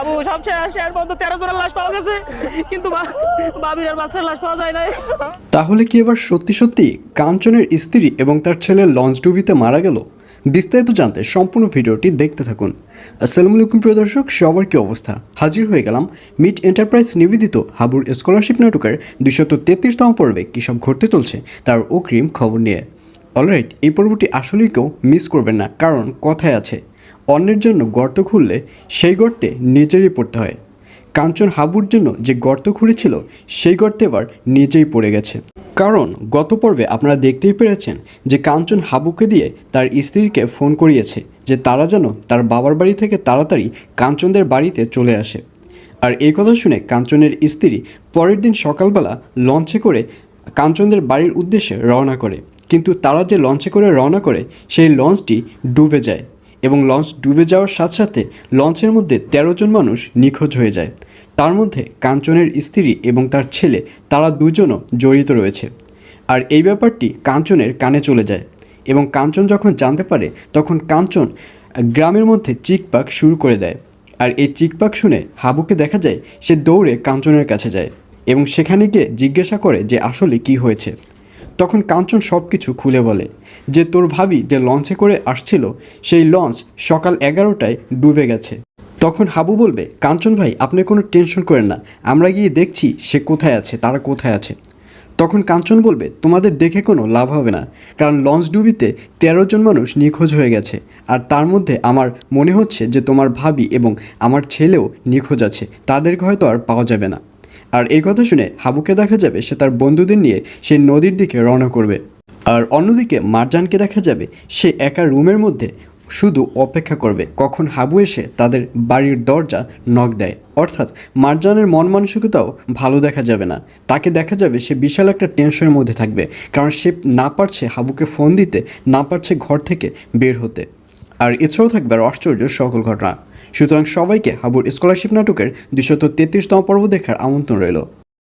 আবু সব শেষ এর মধ্যে তেরো জনের লাশ পাওয়া গেছে। কিন্তু বাবির আর বাচ্চার লাশ পাওয়া যায় নাই। তাহলে কি এবার সত্যি সত্যি কাঞ্চনের স্ত্রী এবং তার ছেলে লঞ্চ ডুবিতে মারা গেল? বিস্তারিত জানতে সম্পূর্ণ ভিডিওটি দেখতে থাকুন। আসসালামু আলাইকুম, প্রিয় দর্শক, সবার কি অবস্থা? হাজির হয়ে গেলাম মিট এন্টারপ্রাইজ নিবেদিত হাবুর স্কলারশিপ নাটকের দুশত তেত্রিশতম পর্বে। কী সব ঘটতে চলছে তার অগ্রিম খবর নিয়ে। অলরাইট, এই পর্বটি আসলেই কেউ মিস করবেন না, কারণ কথায় আছে অন্যের জন্য গর্ত খুললে সেই গর্তে নিজেরই পড়তে হয়। কাঞ্চন হাবুর জন্য যে গর্ত খুঁড়েছিল, সেই গর্তে এবার নিজেই পড়ে গেছে। কারণ গত পর্বে আপনারা দেখতেই পেরেছেন যে কাঞ্চন হাবুকে দিয়ে তার স্ত্রীকে ফোন করিয়েছে যে তারা যেন তার বাবার বাড়ি থেকে তাড়াতাড়ি কাঞ্চনদের বাড়িতে চলে আসে। আর এই কথা শুনে কাঞ্চনের স্ত্রী পরের দিন সকালবেলা লঞ্চে করে কাঞ্চনদের বাড়ির উদ্দেশ্যে রওনা করে। কিন্তু তারা যে লঞ্চে করে রওনা করে, সেই লঞ্চটি ডুবে যায়। এবং লঞ্চ ডুবে যাওয়ার সাথে সাথে লঞ্চের মধ্যে তেরো জন মানুষ নিখোঁজ হয়ে যায়। তার মধ্যে কাঞ্চনের স্ত্রী এবং তার ছেলে, তারা দুজনও জড়িত রয়েছে। আর এই ব্যাপারটি কাঞ্চনের কানে চলে যায় এবং কাঞ্চন যখন জানতে পারে, তখন কাঞ্চন গ্রামের মধ্যে চিকপাক শুরু করে দেয়। আর এই চিকপাক শুনে হাবুকে দেখা যায়, সে দৌড়ে কাঞ্চনের কাছে যায় এবং সেখানে গিয়ে জিজ্ঞাসা করে যে আসলে কি হয়েছে। তখন কাঞ্চন সব কিছু খুলে বলে যে তোর ভাবি যে লঞ্চে করে আসছিল, সেই লঞ্চ সকাল এগারোটায় ডুবে গেছে। তখন হাবু বলবে, কাঞ্চন ভাই, আপনি কোনো টেনশন করেন না, আমরা গিয়ে দেখছি সে কোথায় আছে, তারা কোথায় আছে। তখন কাঞ্চন বলবে, তোমাদের দেখে কোনো লাভ হবে না, কারণ লঞ্চ ডুবিতে তেরো জন মানুষ নিখোঁজ হয়ে গেছে, আর তার মধ্যে আমার মনে হচ্ছে যে তোমার ভাবি এবং আমার ছেলেও নিখোঁজ আছে তাদেরকে হয়তো আর পাওয়া যাবে না। আর এই কথা শুনে হাবুকে দেখা যাবে সে তার বন্ধুদের নিয়ে সে নদীর দিকে রওনা করবে। আর অন্যদিকে মারজানকে দেখা যাবে সে একা রুমের মধ্যে শুধু অপেক্ষা করবে। কখন হাবু এসে তাদের বাড়ির দরজা নখ দেয়। অর্থাৎ মারজানের মন মানসিকতাও ভালো দেখা যাবে না। তাকে দেখা যাবে সে বিশাল একটা টেনশনের মধ্যে থাকবে, কারণ সে না পারছে হাবুকে ফোন দিতে, না পারছে ঘর থেকে বের হতে। আর এছাড়াও থাকবে আর আশ্চর্য সকল ঘটনা। সুতরাং সবাইকে হাবুর স্কলারশিপ নাটকের দুশত তেত্রিশতম পর্ব দেখার আমন্ত্রণ রইল।